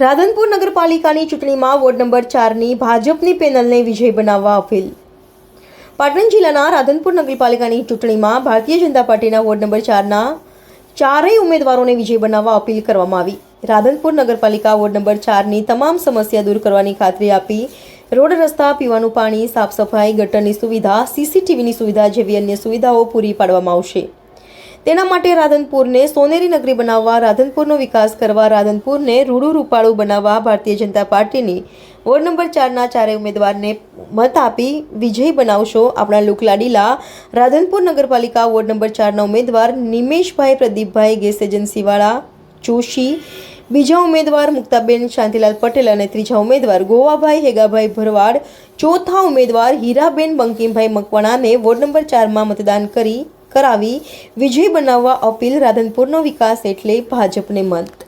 રાધનપુર નગરપાલિકાની ચૂંટણીમાં ward number ચારની ભાજપની પેનલને વિજય બનાવવા અપીલ. પાટણ જિલ્લાના રાધનપુર નગરપાલિકાની ચૂંટણીમાં ભારતીય જનતા પાર્ટીના વોર્ડ નંબર ચારના ચારેય ઉમેદવારોને વિજય બનાવવા અપીલ કરવામાં આવી. રાધનપુર નગરપાલિકા વોર્ડ નંબર ચારની તમામ સમસ્યા દૂર કરવાની ખાતરી આપી રોડ રસ્તા, પીવાનું પાણી, સાફ સફાઈ, ગટરની સુવિધા સીસીટીવીની સુવિધા જેવી અન્ય સુવિધાઓ પૂરી પાડવામાં આવશે. તેના માટે રાધનપુરને સોનેરી નગરી બનાવવા, રાધનપુરનો વિકાસ કરવા, રાધનપુરને રૂડું રૂપાળું બનાવવા ભારતીય જનતા પાર્ટીની વોર્ડ નંબર ચારના ચારેય ઉમેદવારને મત આપી વિજય બનાવશો આપણા લુકલાડીલા રાધનપુર નગરપાલિકા વોર્ડ નંબર ચારના ઉમેદવાર નિમેશભાઈ પ્રદીપભાઈ, ગેસ એજન્સીવાળા જોશી. બીજા ઉમેદવાર મુક્તાબેન શાંતિલાલ પટેલ અને ત્રીજા ઉમેદવાર ગોવાભાઈ હેગાભાઈ ભરવાડ. ચોથા ઉમેદવાર હીરાબેન બંકીમભાઈ મકવાણાને વોર્ડ નંબર ચારમાં મતદાન કરી કરાવી વિજય બનાવવા અપીલ રાધનપુરનો વિકાસ એટલે ભાજપને મત.